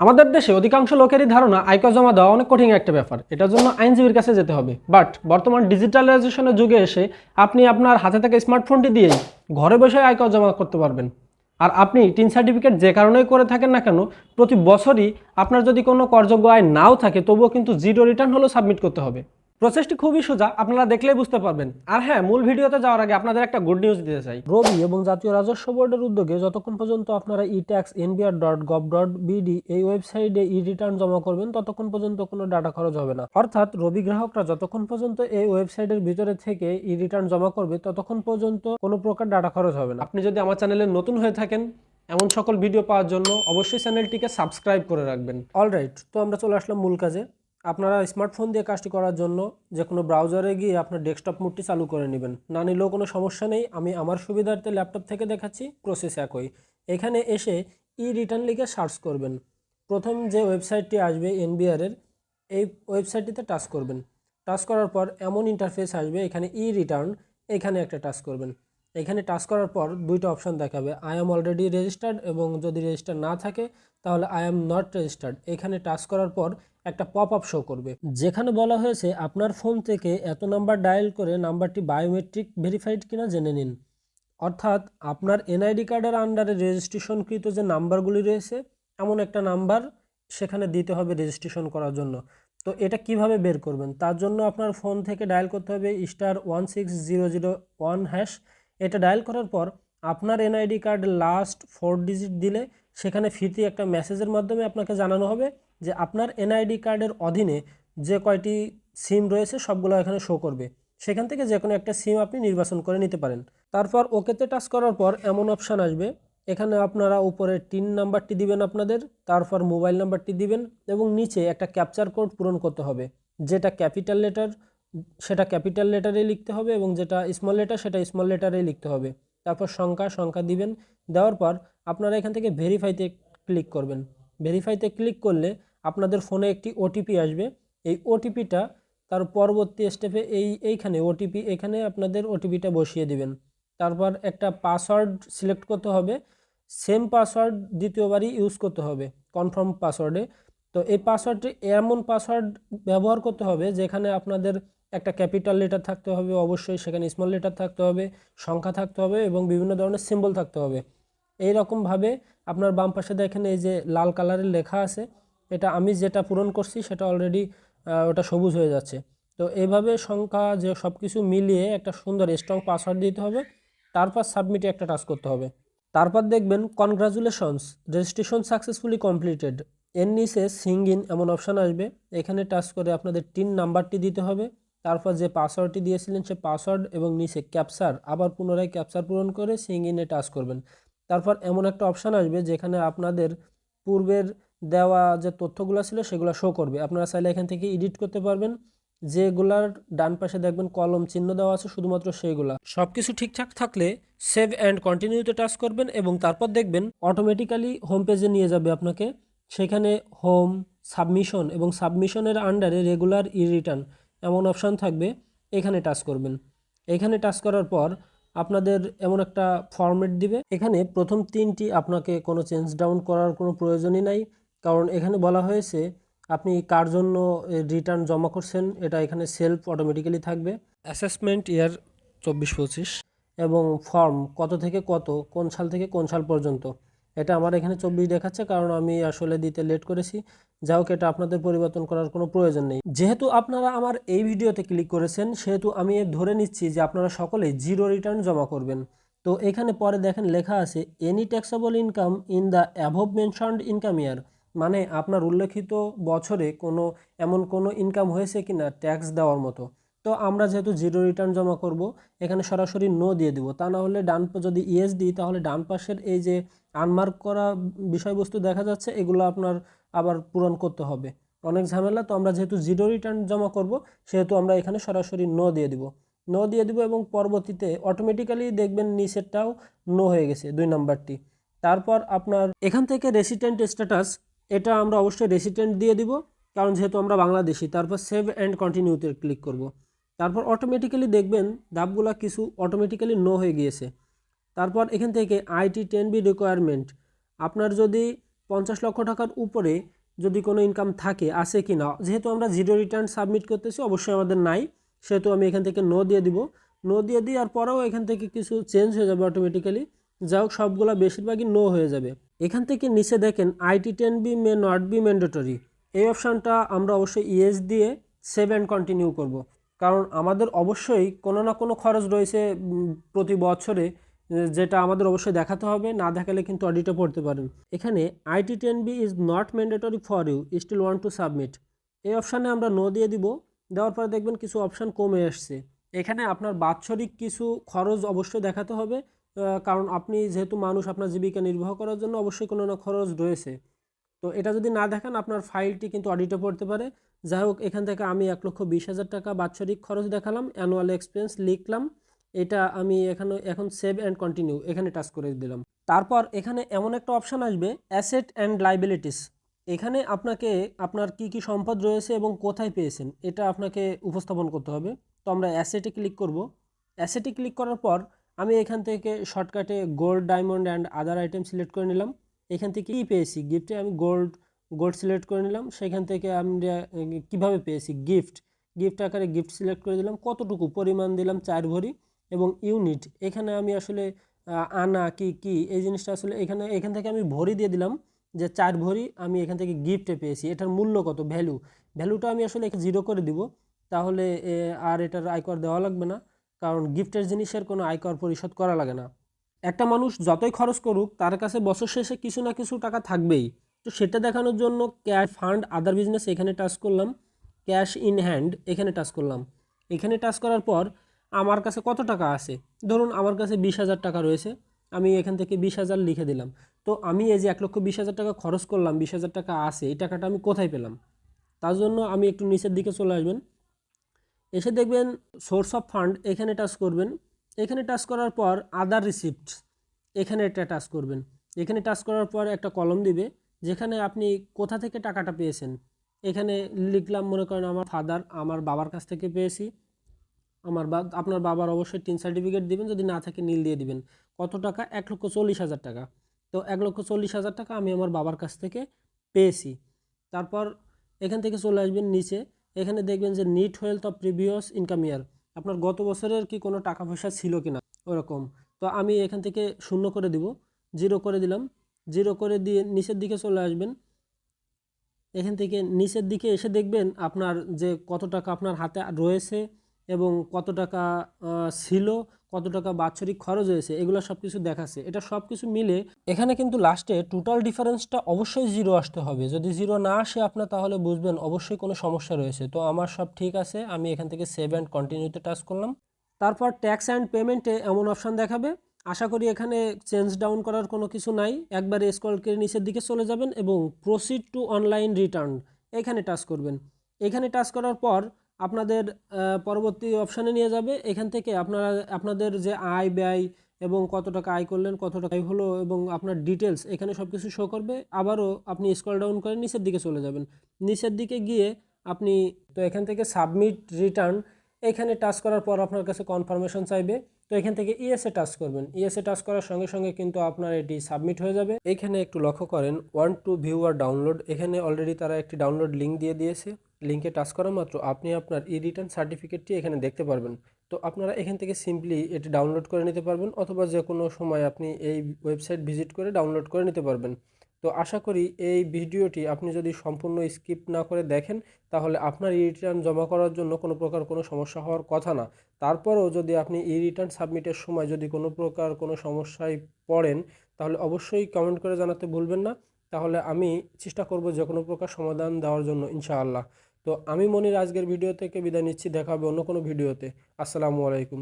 আমাদের দেশে অধিকাংশ লোকেরই ধারণা আয়কর জমা দেওয়া অনেক কঠিন একটা ব্যাপার। এটার জন্য আইনজীবীর কাছে যেতে হবে। বাট বর্তমান ডিজিটালাইজেশনের যুগে এসে আপনি আপনার হাতে থাকা স্মার্টফোনটি দিয়েই ঘরে বসে আয়কর জমা করতে পারবেন। আর আপনি টিন সার্টিফিকেট যে কারণেই করে থাকেন না কেন, প্রতি বছরই আপনার যদি কোনো করযোগ্য আয় নাও থাকে, তবুও কিন্তু জিরো রিটার্ন হলেও সাবমিট করতে হবে। প্রসেসটি খুবই সোজা আপনারা দেখলেই বুঝতে পারবেন। আর হ্যাঁ মূল ভিডিওতে যাওয়ার আগে আপনাদের একটা গুড নিউজ দিতে চাই। রবি এবং জাতীয় রাজস্ব বোর্ডের উদ্যোগে যতক্ষণ পর্যন্ত আপনারা e tax NBR dot gov dot BD এই ওয়েবসাইটে ই রিটার্ন জমা করবেন ততক্ষণ পর্যন্ত কোনো ডাটা খরচ হবে না। অর্থাৎ রবি গ্রাহকরা যতক্ষণ পর্যন্ত এই ওয়েবসাইটের ভিতরে থেকে ই রিটার্ন জমা করবে ততক্ষণ পর্যন্ত কোনো প্রকার ডাটা খরচ হবে না। আপনি যদি আমার চ্যানেলে নতুন হয়ে থাকেন এমন সকল ভিডিও পাওয়ার জন্য অবশ্যই চ্যানেলটিকে সাবস্ক্রাইব করে রাখবেন। অলরাইট তো আমরা চলে আসলাম মূল কাজে। আপনারা স্মার্টফোন দিয়ে কাজটি করার জন্য যে কোনো ব্রাউজারে গিয়ে আপনার ডেস্কটপ মোডটি চালু করে নেবেন। না নিলেও কোনো সমস্যা নেই, আমি আমার সুবিধার্থে ল্যাপটপ থেকে দেখাচ্ছি, প্রসেস একই। এখানে এসে ই রিটার্ন লিখে সার্চ করবেন। প্রথম যে ওয়েবসাইটটি আসবে এনবিআরের এই ওয়েবসাইটটিতে টাচ করবেন। টাচ করার পর এমন ইন্টারফেস আসবে, এখানে ই রিটার্ন এখানে একটা টাচ করবেন। এখানে টাচ করার পর দুইটা অপশন দেখাবে। আই এম অলরেডি রেজিস্টার্ড এবং যদি রেজিস্টার না থাকে, তাহলে আই এম নট রেজিস্টার্ড এখানে টাচ করার পর একটা পপ আপ শো করবে। যেখানে বলা হয়েছে, আপনার ফোন থেকে এত নাম্বার ডায়াল করে নাম্বারটি বায়োমেট্রিক ভেরিফাইড কিনা জেনে নিন। অর্থাৎ, আপনার এনআইডি কার্ডের আন্ডারে রেজিস্ট্রেশনকৃত যে নাম্বারগুলি রয়েছে, এমন একটা নাম্বার সেখানে দিতে হবে রেজিস্ট্রেশন করার জন্য। তো এটা কীভাবে বের করবেন? তার জন্য আপনার ফোন থেকে ডায়াল করতে হবে star one six zero zero one hash এটা ডায়াল করার পর আপনার NID card last four digit দিলে সেখানে ফিরতি একটা মেসেজের মাধ্যমে আপনাকে জানানো হবে যে আপনার এনআইডি কার্ডের অধীনে যে কয়টি সিম রয়েছে সবগুলো এখানে শো করবে। সেখান থেকে যে কোনো একটা সিম আপনি নির্বাচন করে নিতে পারেন। তারপর ওকেতে টাচ করার পর এমন অপশান আসবে। এখানে আপনারা উপরে টিন নাম্বারটি দিবেন আপনাদের, তারপর মোবাইল নাম্বারটি দিবেন এবং নিচে একটা ক্যাপচার কোড পূরণ করতে হবে, যেটা ক্যাপিটাল লেটার সেটা ক্যাপিটাল লেটারে লিখতে হবে এবং যেটা স্মল লেটার সেটা স্মল লেটারে লিখতে হবে। তারপর সংখ্যা সংখ্যা দিবেন। দেওয়ার পর আপনারা এখান থেকে ভেরিফাইতে ক্লিক করবেন। ভেরিফাইতে ক্লিক করলে আপনাদের ফোনে একটি ওটিপি আসবে। এই ওটিপিটা তার পরবর্তী স্টেপে এই, এইখানে ওটিপি এখানে আপনাদের ওটিপিটা বসিয়ে দিবেন। তারপর একটা পাসওয়ার্ড সিলেক্ট করতে হবে। সেম পাসওয়ার্ড দ্বিতীয়বারই ইউজ করতে হবে কনফার্ম পাসওয়ার্ডে তো এই পাসওয়ার্ডটি এমন পাসওয়ার্ড ব্যবহার করতে হবে যেখানে আপনাদের একটা ক্যাপিটাল লেটার থাকতে হবে, অবশ্যই সেখানে স্মল লেটার থাকতে হবে, সংখ্যা থাকতে হবে এবং বিভিন্ন ধরনের সিম্বল থাকতে হবে। এই রকমভাবে আপনার বাম পাশে দেখেন এই যে লাল কালারের লেখা আছে, এটা আমি যেটা পূরণ করছি সেটা অলরেডি ওটা সবুজ হয়ে যাচ্ছে। তো এইভাবে সংখ্যা যে সব কিছু মিলিয়ে একটা সুন্দর স্ট্রং পাসওয়ার্ড দিতে হবে, তারপর সাবমিটে একটা টাচ করতে হবে। তারপর দেখবেন কনগ্রাচুলেশনস রেজিস্ট্রেশন সাকসেসফুলি কমপ্লিটেড এর নিচে সিং এমন অপশান আসবে, এখানে টাচ করে আপনাদের টিন নাম্বারটি দিতে হবে। তারপর যে পাসওয়ার্ডটি দিয়েছিলেন সে পাসওয়ার্ড এবং নিচে ক্যাপচার, আবার পুনরায় ক্যাপচার পূরণ করে সিং ইনে টাচ করবেন। তারপর এমন একটা অপশান আসবে যেখানে আপনাদের পূর্বের দেওয়া যে তথ্যগুলো ছিল সেগুলো শো করবে। আপনারা চাইলে এখান থেকে এডিট করতে পারবেন। যেগুলার ডান পাশে দেখবেন কলম চিহ্ন দেওয়া আছে, শুধুমাত্র সেইগুলা। সব কিছু ঠিকঠাক থাকলে সেভ অ্যান্ড কন্টিনিউতে টাচ করবেন এবং তারপর দেখবেন অটোমেটিক্যালি হোম পেজে নিয়ে যাবে আপনাকে। সেখানে হোম সাবমিশন এবং সাবমিশনের আন্ডারে রেগুলার ই রিটার্ন এমন অপশান থাকবে, এখানে টাচ করবেন। এখানে টাচ করার পর আপনাদের এমন একটা ফরম্যাট দিবে। এখানে প্রথম তিনটি আপনাকে কোনো চেঞ্জ ডাউন করার কোনো প্রয়োজনই নাই, কারণ এখানে বলা হয়েছে আপনি কার জন্য রিটার্ন জমা করছেন, এটা এখানে সেলফ অটোমেটিক্যালি থাকবে। অ্যাসেসমেন্ট ইয়ার চব্বিশ পঁচিশ এবং ফর্ম কত থেকে কত, কোন সাল থেকে কোন সাল পর্যন্ত। এটা আমার এখানে চব্বিশ দেখাচ্ছে, কারণ আমি আসলে দিতে লেট করেছি। যা হোক, এটা আপনাদের পরিবর্তন করার কোনো প্রয়োজন নেই। যেহেতু আপনারা আমার এই ভিডিওতে ক্লিক করেছেন, সেহেতু আমি ধরে নিচ্ছি যে আপনারা সকলে জিরো রিটার্ন জমা করবেন। তো এখানে পরে দেখেন লেখা আছে any taxable income in the above mentioned income year মানে আপনার উল্লেখিত বছরে কোনো, এমন কোনো ইনকাম হয়েছে কিনা ট্যাক্স দেওয়ার মতো। তো আমরা যেহেতু জিরো রিটার্ন জমা করব, এখানে সরাসরি নো দিয়ে দিব। তা না হলে ডান যদি ইয়েস দিই, তাহলে ডান পাশের এই যে আনমার্ক করা বিষয়বস্তু দেখা যাচ্ছে, এগুলো আপনার আবার পূরণ করতে হবে। অনেক ঝামেলা, তো আমরা যেহেতু জিরো রিটার্ন জমা করব, সেহেতু আমরা এখানে সরাসরি নো দিয়ে দিব। নো দিয়ে দিব এবং পরবর্তীতে অটোমেটিক্যালি দেখবেন নিচেরটাও নো হয়ে গেছে, দুই নাম্বারটি। তারপর আপনার এখান থেকে রেসিডেন্ট স্ট্যাটাস এটা আমরা অবশ্যই রেসিডেন্ট দিয়ে দিব, কারণ যেহেতু আমরা বাংলাদেশি, তারপর সেভ অ্যান্ড কন্টিনিউতে ক্লিক করব। তারপর অটোমেটিক্যালি দেখবেন ধাপগুলা কিছু অটোমেটিক্যালি নো হয়ে গিয়েছে। তারপর এখান থেকে আইটি টেন বি রিকোয়ারমেন্ট আপনার যদি পঞ্চাশ লক্ষ টাকার উপরে যদি কোনো ইনকাম থাকে, আছে কি না যেহেতু আমরা জিরো রিটার্ন সাবমিট করতেছি, অবশ্যই আমাদের নাই, সেহেতু আমি এখান থেকে নো দিয়ে দিব। নো দিয়ে দিই আর পরেও এখান থেকে কিছু চেঞ্জ হয়ে যাবে অটোমেটিক্যালি যা হোক সবগুলো বেশিরভাগই নো হয়ে যাবে। এখান থেকে নিচে দেখেন IT ten B may not be mandatory এই অপশানটা আমরা অবশ্যই ইএস দিয়ে সেভ অ্যান্ড কন্টিনিউ করব। কারণ আমাদের অবশ্যই কোনো না কোনো খরচ রয়েছে প্রতি বছরে, যেটা আমাদের অবশ্যই দেখাতে হবে, না দেখালে কিন্তু অডিটে পড়তে পারেন। এখানে IT ten B is not mandatory for you still want to submit এই অপশানে আমরা নো দিয়ে দিব, দেওয়ার পরে দেখবেন কিছু অপশান কমে আসছে। এখানে আপনার বাৎসরিক কিছু খরচ অবশ্যই দেখাতে হবে কারণ আপনি যেহেতু মানুষ, আপনার জীবিকা নির্বাহ করার জন্য অবশ্যই কোনো না খরচ রয়েছে। তো এটা যদি না দেখান, আপনার ফাইলটি কিন্তু অডিটে পড়তে পারে। যাই হোক, এখান থেকে আমি এক লক্ষ বিশ হাজার টাকা বাৎসরিক খরচ দেখালাম অ্যানুয়াল এক্সপেন্স লিখলাম। এটা আমি এখানে, এখন সেভ অ্যান্ড কন্টিনিউ এখানে টাচ করে দিলাম। তারপর এখানে এমন একটা অপশান আসবে অ্যাসেট অ্যান্ড লাইবিলিটিস এখানে আপনাকে, আপনার কি কি সম্পদ রয়েছে এবং কোথায় পেয়েছেন, এটা আপনাকে উপস্থাপন করতে হবে। তো আমরা অ্যাসেটে ক্লিক করব। অ্যাসেটে ক্লিক করার পর আমি এখান থেকে শর্টকাটে gold diamond and other item select করে নিলাম। এখান থেকে কী পেয়েছি? গিফটে আমি গোল্ড গোল্ড সিলেক্ট করে নিলাম। সেখান থেকে আমরা কীভাবে পেয়েছি গিফট গিফট আকারে গিফট সিলেক্ট করে দিলাম, কতটুকু পরিমাণ দিলাম চার ভরি এবং ইউনিট এখানে আমি আসলে আনা, কি কি, এই জিনিসটা আসলে এখানে, এখান থেকে আমি ভরি দিয়ে দিলাম যে চার ভরি আমি এখান থেকে গিফটে পেয়েছি। এটার মূল্য কত? ভ্যালু ভ্যালুটা আমি আসলে জিরো করে দিব। তাহলে আর এটার আয়কর দেওয়া লাগবে না। কারণ গিফটের জিনিসের কোনো আয়কর পরিশোধ করা লাগে না। একটা মানুষ যতই খরচ করুক, তার কাছে বছর শেষে কিছু না কিছু টাকা থাকবেই। তো সেটা দেখানোর জন্য ক্যাশ ফান্ড আদার বিজনেস এখানে টাচ করলাম ক্যাশ ইন হ্যান্ড এখানে টাচ করলাম। এখানে টাচ করার পর আমার কাছে কত টাকা আছে? ধরুন আমার কাছে বিশ হাজার টাকা রয়েছে, আমি এখান থেকে বিশ হাজার লিখে দিলাম। তো আমি এই যে এক লক্ষ বিশ হাজার টাকা খরচ করলাম, বিশ হাজার টাকা আছে, এই টাকাটা আমি কোথায় পেলাম? তার জন্য আমি একটু নিচের দিকে চলে আসবেন। এসে দেখবেন সোর্স অফ ফান্ড এখানে টাচ করবেন। এখানে টাচ করার পর আদার রিসিপ্ট এখানে একটা টাচ করবেন। এখানে টাচ করার পর একটা কলম দিবে। যেখানে আপনি কোথা থেকে টাকাটা পেয়েছেন? এখানে লিখলাম, মনে করেন আমার ফাদার আমার বাবার কাছ থেকে পেয়েছি। আমার বা, আপনার বাবার অবশ্যই টিন সার্টিফিকেট দিবেন, যদি না থাকে নীল দিয়ে দিবেন। কত টাকা? এক লক্ষ চল্লিশ হাজার টাকা। তো এক লক্ষ চল্লিশ হাজার টাকা আমি আমার বাবার কাছ থেকে পেয়েছি। তারপর এখান থেকে চলে আসবেন নিচে। এখানে দেখবেন যে net wealth of previous income year আপনার গত বছরের কি কোনো টাকা পয়সা ছিল কিনা? ওরকম। তো আমি এখান থেকে শূন্য করে দিব জিরো করে দিলাম। জিরো করে দিয়ে নিচের দিকে চলে আসবেন। এখান থেকে নিচের দিকে এসে দেখবেন আপনার যে কত টাকা আপনার হাতে রয়েছে এবং কত টাকা ছিল, কত টাকা বাৎসরিক খরচ হয়েছে, এগুলো সব কিছু দেখাচ্ছে। এটা সব কিছু মিলে এখানে কিন্তু লাস্টে টোটাল ডিফারেন্সটা অবশ্যই জিরো আসতে হবে। যদি জিরো না আসে আপনার, তাহলে বুঝবেন অবশ্যই কোনো সমস্যা রয়েছে। তো আমার সব ঠিক আছে, আমি এখান থেকে সেভ অ্যান্ড কন্টিনিউতে টাচ করলাম। তারপর ট্যাক্স অ্যান্ড পেমেন্টে এমন অপশান দেখাবে। আশা করি এখানে চেঞ্জ ডাউন করার কোনো কিছু নাই। একবারে স্ক্রল করে নিচের দিকে চলে যাবেন এবং প্রসিড টু অনলাইন রিটার্ন এখানে টাচ করবেন। এখানে টাচ করার পর আপনাদের পরবর্তী অপশানে নিয়ে যাবে। এখান থেকে আপনারা, আপনাদের যে আয় ব্যয় এবং কত টাকা আয় করলেন, কত টাকা আয় হলো এবং আপনার ডিটেলস এখানে সব কিছু শো করবে। আবারও আপনি স্কল ডাউন করে নিচের দিকে চলে যাবেন। নিচের দিকে গিয়ে আপনি তো এখান থেকে সাবমিট রিটার্ন এখানে টাচ করার পর আপনার কাছে কনফার্মেশন চাইবে। তো এখান থেকে ইএসএ টাচ করবেন। ইএসএ টাচ করার সঙ্গে সঙ্গে কিন্তু আপনার এটি সাবমিট হয়ে যাবে। এখানে একটু লক্ষ্য করেন want to view or download এখানে অলরেডি তারা একটি ডাউনলোড লিঙ্ক দিয়ে দিয়েছে। লিঙ্কে টাচ করা মাত্র আপনি আপনার ই রিটার্ন সার্টিফিকেটটি এখানে দেখতে পারবেন। তো আপনারা এখান থেকে সিম্পলি এটি ডাউনলোড করে নিতে পারবেন, অথবা যে কোনো সময় আপনি এই ওয়েবসাইট ভিজিট করে ডাউনলোড করে নিতে পারবেন। তো আশা করি এই ভিডিওটি আপনি যদি সম্পূর্ণ স্কিপ না করে দেখেন, তাহলে আপনার ই রিটার্ন জমা করার জন্য কোনো প্রকার কোনো সমস্যা হওয়ার কথা না। তারপরেও যদি আপনি ই রিটার্ন সাবমিটের সময় যদি কোনো প্রকার কোনো সমস্যায় পড়েন, তাহলে অবশ্যই কমেন্ট করে জানাতে ভুলবেন না। তাহলে আমি চেষ্টা করব যে কোনো প্রকার সমাধান দেওয়ার জন্য, ইনশাআল্লাহ। তো আমি মনির আজকের ভিডিও থেকে বিদায় নিচ্ছি, দেখা হবে অন্য কোনো ভিডিওতে। আসসালামু আলাইকুম।